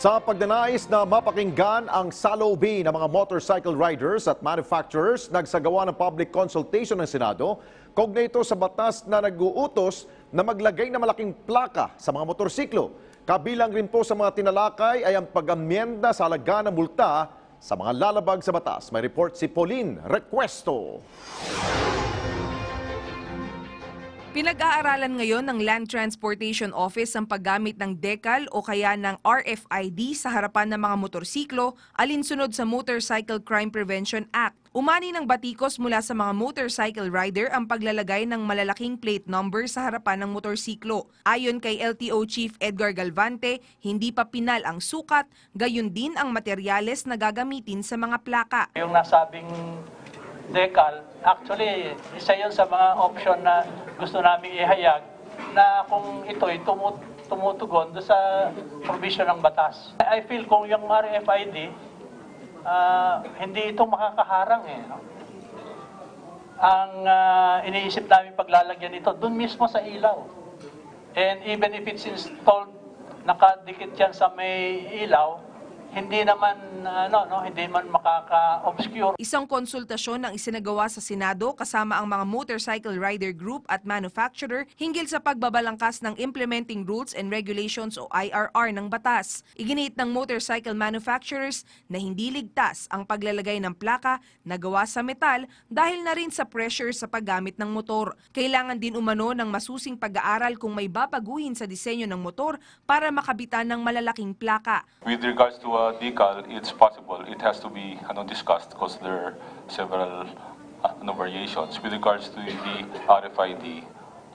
Sa pagnanais na mapakinggan ang salobin ng mga motorcycle riders at manufacturers, nagsagawa ng public consultation ng Senado kaugnay ito sa batas na nag-uutos na maglagay ng malaking plaka sa mga motorsiklo. Kabilang rin po sa mga tinalakay ay ang pag-amyenda sa halaga ng multa sa mga lalabag sa batas. May report si Pauline Requesto. Pinag-aaralan ngayon ng Land Transportation Office ang paggamit ng decal o kaya ng RFID sa harapan ng mga motorsiklo alinsunod sa Motorcycle Crime Prevention Act. Umani ng batikos mula sa mga motorcycle rider ang paglalagay ng malalaking plate number sa harapan ng motorsiklo. Ayon kay LTO Chief Edgar Galvante, hindi pa pinal ang sukat, gayon din ang materyales na gagamitin sa mga plaka. Yung nasabing decal, actually, isa yun sa mga option na gusto namin ihayag na kung ito'y tumu- tumutugon doon sa provision ng batas. I feel kung yung RFID, ah, hindi ito makakaharang eh. no? Ang ah, iniisip namin paglalagyan ito, doon mismo sa ilaw. And even if it's installed, nakadikit yan sa may ilaw, hindi naman, ano, no, hindi man makaka-obscure Isang konsultasyon ang isinagawa sa Senado kasama ang mga motorcycle rider group at manufacturer hinggil sa pagbabalangkas ng Implementing Rules and Regulations o IRR ng batas. Iginiit ng motorcycle manufacturers na hindi ligtas ang paglalagay ng plaka na gawa sa metal dahil na rin sa pressure sa paggamit ng motor. Kailangan din umano ng masusing pag-aaral kung may babaguhin sa disenyo ng motor para makabitan ng malalaking plaka. With regards to uh, decal, it's possible. It has to be ano, discussed because there are several uh, variations. With regards to the RFID,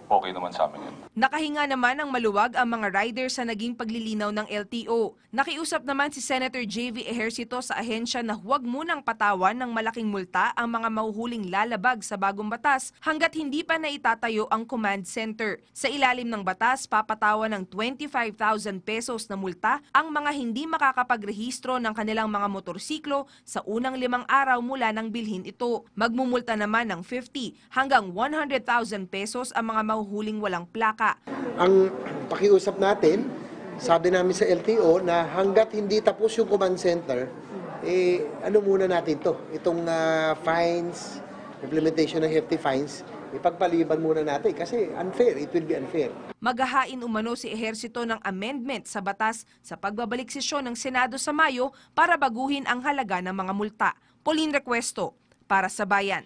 okay naman sa amin yun. Nakahinga naman ng maluwag ang mga rider sa naging paglilinaw ng LTO. Nakiusap naman si Senator JV Ejercito sa ahensya na huwag munang patawan ng malaking multa ang mga mahuhuling lalabag sa bagong batas hanggat hindi pa naitatayo ang command center. Sa ilalim ng batas, papatawan ng 25,000 pesos na multa ang mga hindi makakapagrehistro ng kanilang mga motorsiklo sa unang limang araw mula ng bilhin ito. Magmumulta naman ng 50 hanggang 100,000 pesos ang mga mahuhuling walang plaka. ang pakiusap natin, sabi namin sa LTO na hanggat hindi tapos yung command center, eh, ano muna natin to? Itong ah, fines, implementation ng hefty fines, ipagpaliban muna natin kasi unfair, it will be unfair. Maghahain umano si Ehersito ng amendment sa batas sa pagbabalik sesyon ng Senado sa Mayo para baguhin ang halaga ng mga multa. Pauline Requesto, para sa Bayan.